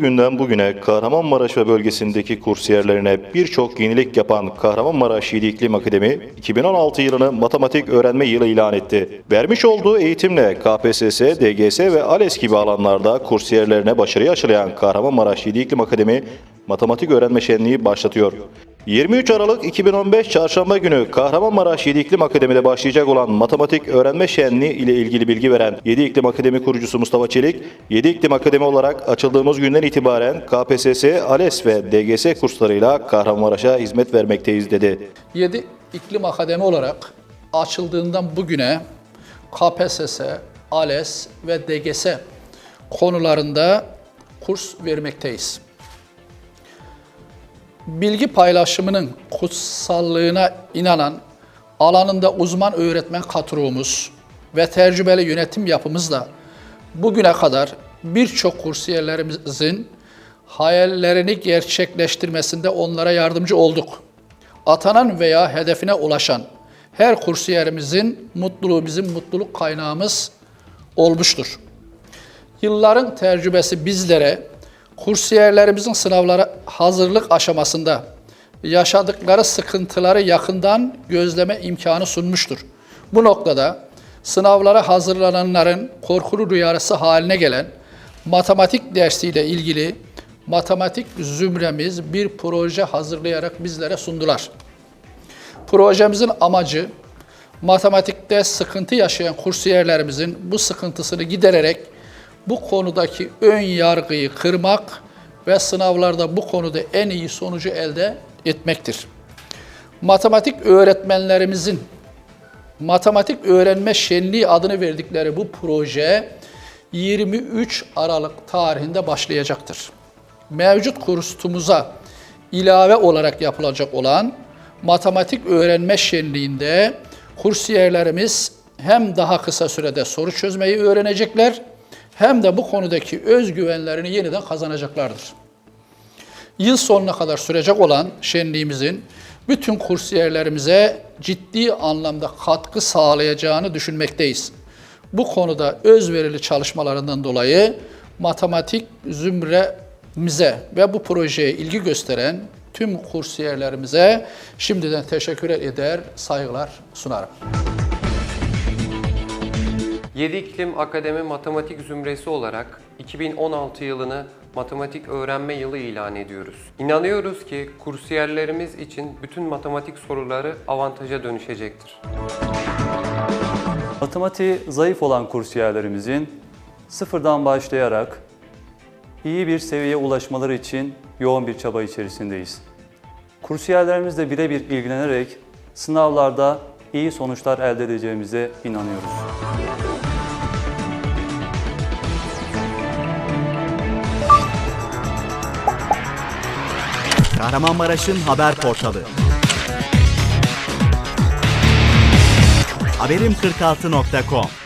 günden bugüne Kahramanmaraş ve bölgesindeki kursiyerlerine birçok yenilik yapan Kahramanmaraş Yedi İklim Akademi 2016 yılını matematik öğrenme yılı ilan etti. Vermiş olduğu eğitimle KPSS, DGS ve ALES gibi alanlarda kursiyerlerine başarıyı aşılayan Kahramanmaraş Yedi İklim Akademi matematik öğrenme şenliği başlatıyor. 23 Aralık 2015 Çarşamba günü Kahramanmaraş 7 İklim Akademi'de başlayacak olan matematik öğrenme şenliği ile ilgili bilgi veren 7 İklim Akademi kurucusu Mustafa Çelik, 7 İklim Akademi olarak açıldığımız günden itibaren KPSS, ALES ve DGS kurslarıyla Kahramanmaraş'a hizmet vermekteyiz dedi. 7 İklim Akademi olarak açıldığından bugüne KPSS, ALES ve DGS konularında kurs vermekteyiz. Bilgi paylaşımının kutsallığına inanan, alanında uzman öğretmen kadromuz ve tecrübeli yönetim yapımızla bugüne kadar birçok kursiyerlerimizin hayallerini gerçekleştirmesinde onlara yardımcı olduk atanan veya hedefine ulaşan her kursiyerimizin mutluluğu bizim mutluluk kaynağımız olmuştur. Yılların tecrübesi bizlere kursiyerlerimizin sınavlara hazırlık aşamasında yaşadıkları sıkıntıları yakından gözleme imkanı sunmuştur. Bu noktada sınavlara hazırlananların korkulu rüyası haline gelen matematik dersiyle ilgili matematik zümremiz bir proje hazırlayarak bizlere sundular. Projemizin amacı matematikte sıkıntı yaşayan kursiyerlerimizin bu sıkıntısını gidererek bu konudaki ön yargıyı kırmak ve sınavlarda bu konuda en iyi sonucu elde etmektir. Matematik öğretmenlerimizin matematik öğrenme şenliği adını verdikleri bu proje 23 Aralık tarihinde başlayacaktır. Mevcut kursumuza ilave olarak yapılacak olan matematik öğrenme şenliğinde kursiyerlerimiz hem daha kısa sürede soru çözmeyi öğrenecekler hem de bu konudaki özgüvenlerini yeniden kazanacaklardır. Yıl sonuna kadar sürecek olan şenliğimizin bütün kursiyerlerimize ciddi anlamda katkı sağlayacağını düşünmekteyiz. Bu konuda özverili çalışmalarından dolayı matematik zümremize ve bu projeye ilgi gösteren tüm kursiyerlerimize şimdiden teşekkür eder, saygılar sunarım. 7 İklim Akademi Matematik Zümresi olarak 2016 yılını matematik öğrenme yılı ilan ediyoruz. İnanıyoruz ki kursiyerlerimiz için bütün matematik soruları avantaja dönüşecektir. Matematiği zayıf olan kursiyerlerimizin sıfırdan başlayarak iyi bir seviyeye ulaşmaları için yoğun bir çaba içerisindeyiz. Kursiyerlerimizle birebir ilgilenerek sınavlarda iyi sonuçlar elde edeceğimize inanıyoruz. Kahramanmaraş'ın haber portalı. Haberim46.com